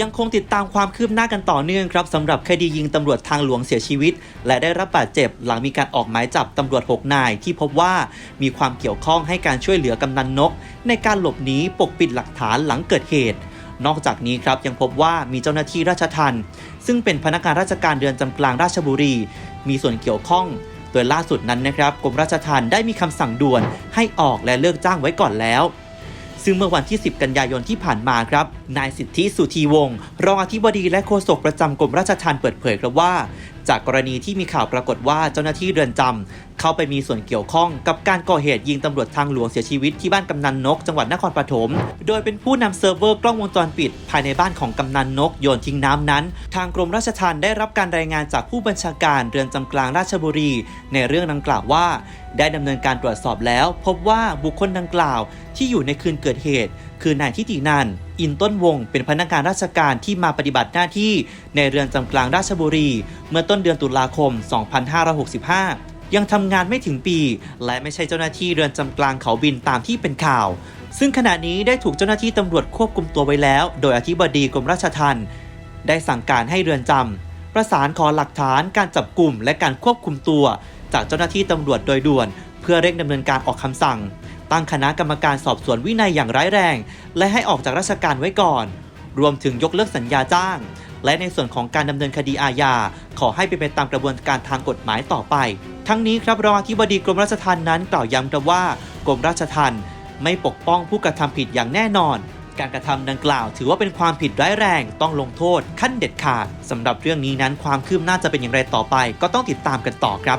ยังคงติดตามความคืบหน้ากันต่อเนื่องครับสำหรับคดียิงตำรวจทางหลวงเสียชีวิต และได้รับบาดเจ็บหลังมีการออกหมายจับตำรวจ 6 นาย ที่พบว่ามีความเกี่ยวข้องให้การช่วยเหลือกำนันนก ในการหลบหนีปกปิดหลักฐานหลังเกิดเหตุ นอกจากนี้ครับยังพบว่ามีเจ้าหน้าที่ราชทัณฑ์ซึ่งเป็นพนักงานราชการเรือนจำกลางราชบุรี มีส่วนเกี่ยวข้อง โดยล่าสุดนั้นนะครับกรมราชทัณฑ์ได้มีคำสั่งด่วนให้ออกและเลิกจ้างไว้ก่อนแล้ว ซึ่งเมื่อวันที่ 10 กันยายนที่ผ่านมาครับ นายสิทธิสุธีวงศ์รองอธิบดีและโฆษกประจำกรมราชทัณฑ์เปิดเผยครับว่า จากกรณีที่มีข่าวปรากฏว่าเจ้าหน้าที่เรือนจำเข้าไปมีส่วนเกี่ยวข้องกับการก่อเหตุยิงตำรวจทางหลวงเสียชีวิตที่บ้านกำนันนก จังหวัดนครปฐม โดยเป็นผู้นำเซิร์ฟเวอร์กล้องวงจรปิด ภายในบ้านของกำนันนกโยนทิ้งน้ำนั้น ทางกรมราชทัณฑ์ได้รับการรายงานจากผู้บัญชาการเรือนจำกลางราชบุรี ในเรื่องดังกล่าวว่า ได้ดำเนินการตรวจสอบแล้ว พบว่าบุคคลดังกล่าวที่อยู่ในคืนเกิดเหตุ คือนายทิตินันอินต้นวงศ์เป็นพนักงานราชการที่มาปฏิบัติหน้าที่ในเรือนจำกลางราชบุรี เมื่อต้นเดือนตุลาคม 2565 ยังทำงานไม่ถึงปี และไม่ใช่เจ้าหน้าที่เรือนจำกลางเขาบินตามที่เป็นข่าว ซึ่งขณะนี้ได้ถูกเจ้าหน้าที่ตำรวจควบคุมตัวไว้แล้ว โดยอธิบดีกรมราชทัณฑ์ได้สั่งการให้เรือนจำประสานขอหลักฐานการจับกลุ่มและการควบคุมตัว จากเจ้าหน้าที่ตำรวจโดยด่วน เพื่อเร่งดำเนินการออกคำสั่ง ตั้งคณะกรรมการสอบสวนวินัยอย่างร้ายแรง และให้ออกจากราชการไว้ก่อน รวมถึงยกเลิกสัญญาจ้าง และในส่วนของการดำเนินคดีอาญาขอให้เป็นไปตามกระบวนการทางกฎหมายต่อไป ทั้งนี้ครับรองอธิบดีกรมราชทัณฑ์นั้นกล่าวย้ำครับว่ากรมราชทัณฑ์ไม่ปกป้องผู้กระทำผิดอย่างแน่นอน การกระทำดังกล่าว ถือว่าเป็นความผิดร้ายแรงต้องลงโทษขั้นเด็ดขาดสำหรับเรื่องนี้นั้นความคืบหน้าจะเป็นอย่างไรต่อไป ก็ต้องติดตามกันต่อครับ